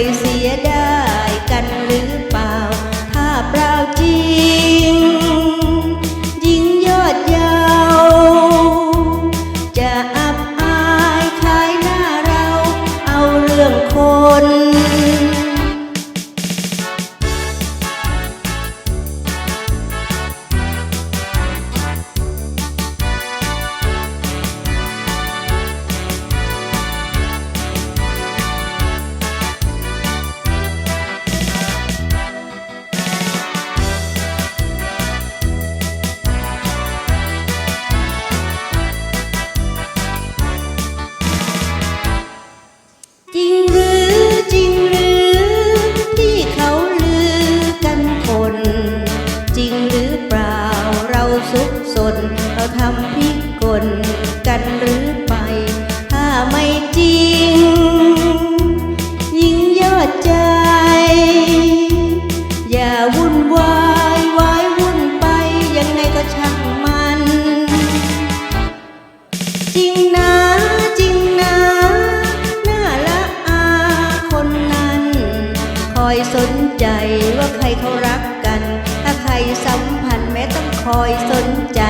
ยเสียดา เราสุขสนเราทำพิกลกันหรือไป ถ้าไม่จริง ยิ่งยอดใจ อย่าวุ่นวายวายวุ่นไป ยังไงก็ช่างมัน จริงนะจริงนะน่าละอาคนนั้น คอยสนใจว่าใครเขา คอยสนใจ